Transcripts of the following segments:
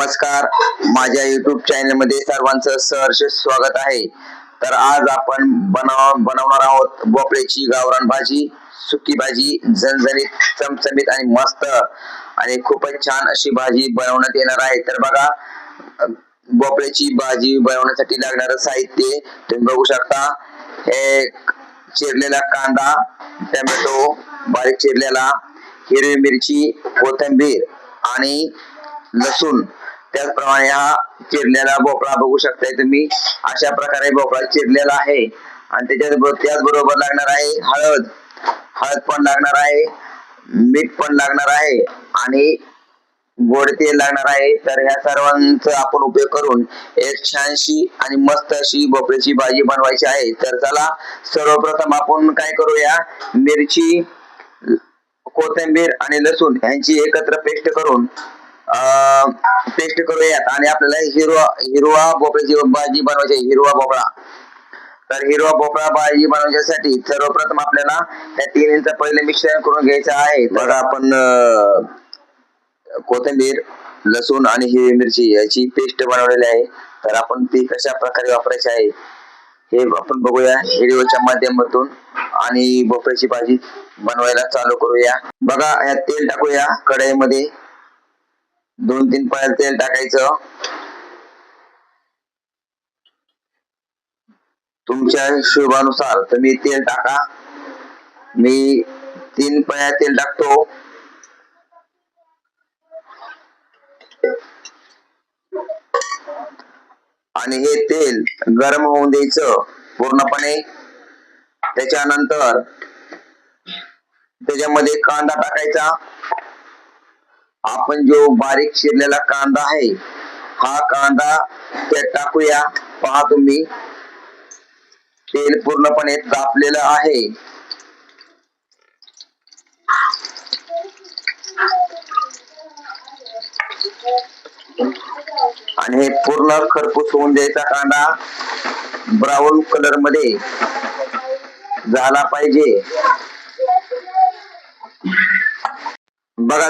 नमस्कार. माझ्या युट्यूब चॅनलमध्ये सर्वांचं सहर्ष स्वागत आहे. तर आज आपण बनव बनवणार आहोत भोपळ्याची गावरान भाजी सुकी भाजी झणझणीत चमचमीत आणि मस्त आणि खूपच छान अशी भाजी बनवण्यात येणार आहे. तर बघा भोपळ्याची भाजी बनवण्यासाठी लागणारं साहित्य तुम्ही बघू शकता. हे चिरलेला कांदा टोमॅटो बारीक चिरलेला हिरवी मिरची कोथिंबीर आणि लसूण. त्याचप्रमाणे हा चिरलेला भोपळा बघू शकताय तुम्ही. अशा प्रकारे भोपळा चिरलेला आहे. आणि त्याच्यात त्याचबरोबर लागणार आहे हळद. हळद पण लागणार आहे. मीठ पण लागणार आहे. आणि गोड तेल लागणार आहे. तर ह्या सर्वांचा आपण उपयोग करून एक छानशी आणि मस्त अशी भोपळ्याची भाजी बनवायची आहे. तर चला सर्वप्रथम आपण काय करूया? मिरची कोथिंबीर आणि लसूण यांची एकत्र पेस्ट करून पेस्ट करूयात. आणि आपल्याला हिरवा हिरवा भोपळ्याची भाजी बनवायची हिरवा भोपळा. तर हिरवा भोपळा भाजी बनवण्यासाठी सर्वप्रथम आपल्याला त्या तिन्हीचं पहिले मिश्रण करून घ्यायचं आहे. तर आपण कोथिंबीर लसूण आणि हिरवी मिरची याची पेस्ट बनवलेली आहे. तर आपण ती कशा प्रकारे वापरायची आहे हे आपण बघूया. व्हिडिओच्या माध्यमातून आणि भोपळ्याची भाजी बनवायला चालू करूया. बघा यात तेल टाकूया कढईमध्ये. दोन तीन पाय तेल टाकायचं. तुमच्या हिशोबानुसार तुम्ही तेल टाका. मी तीन पळ्या तेल टाकतो. आणि हे तेल गरम होऊन द्यायचं पूर्णपणे. त्याच्यानंतर त्याच्यामध्ये कांदा टाकायचा. आपण जो बारीक चिरलेला कांदा आहे हा कांदा त्यात टाकूया. पहा तुम्ही. तेल पूर्णपणे तापलेलं आहे. आणि हे पूर्ण खरपूस होऊन द्यायचा कांदा ब्राऊन कलरमध्ये झाला पाहिजे. बघा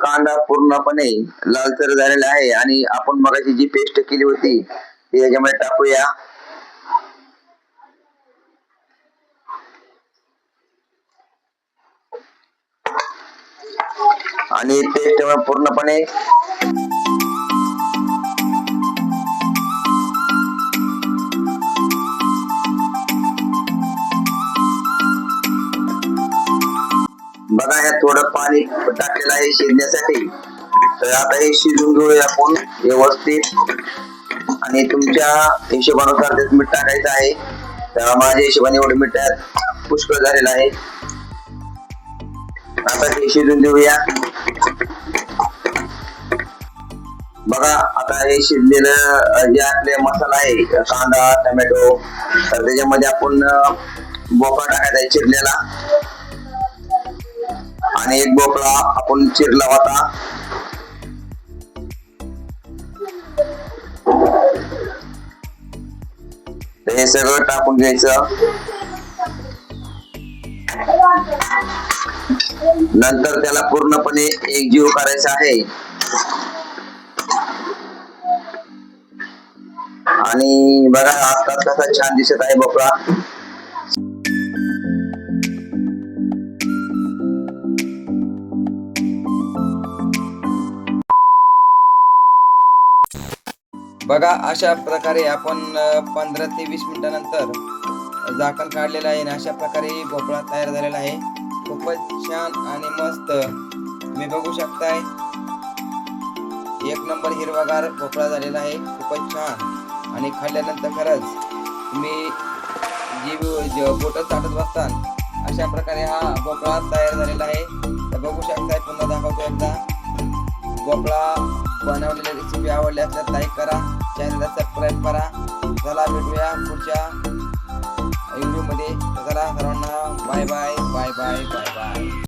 कांदा पूर्णपणे लालसर झालेला आहे आणि आपण मगाची जी पेस्ट केली होती ती याच्यामध्ये टाकूया. आणि पेस्ट पूर्णपणे बघा ह्यात थोडं पाणी टाकलेलं आहे शिजण्यासाठी. तर आता हे शिजून घेऊया आपण व्यवस्थित. आणि तुमच्या हिशोबानुसार त्यात मीठ टाकायचं आहे. तर माझ्या हिशोबाने एवढं मीठ त्यात पुष्कळ झालेलं आहे. आता हे शिजून देऊया बघा आता हे शिजलेलं जे आपले मसाला आहे कांदा टोमॅटो तर त्याच्यामध्ये आपण बोका टाकायचा आहे चिरलेला. आणि एक भोपळा आपण चिरला होता. हे सगळं टाकून घ्यायचं. नंतर त्याला पूर्णपणे एकजीव करायचा आहे. आणि बघा आता कसा छान दिसत आहे भोपळा बघा अशा प्रकारे आपण पंधरा ते वीस मिनिटानंतर झाकण काढलेलं आहे आणि अशा प्रकारे भोपळा तयार झालेला आहे. खूपच छान आणि मस्त. तुम्ही बघू शकताय एक नंबर हिरवागार भोपळा झालेला आहे. खूपच छान. आणि खाल्ल्यानंतर खरंच तुम्ही जी बोट चाटत बसताल अशा प्रकारे हा भोपळा तयार झालेला आहे. तर बघू शकताय पुन्हा दाखवतो एकदा. भोपळा बनवलेली रेसिपी आवडली असल्यास लाईक करा. चॅनलला सबस्क्राईब करा. चला भेटूया पुढच्या व्हिडिओमध्ये चला सर्वांना bye bye bye bye bye bye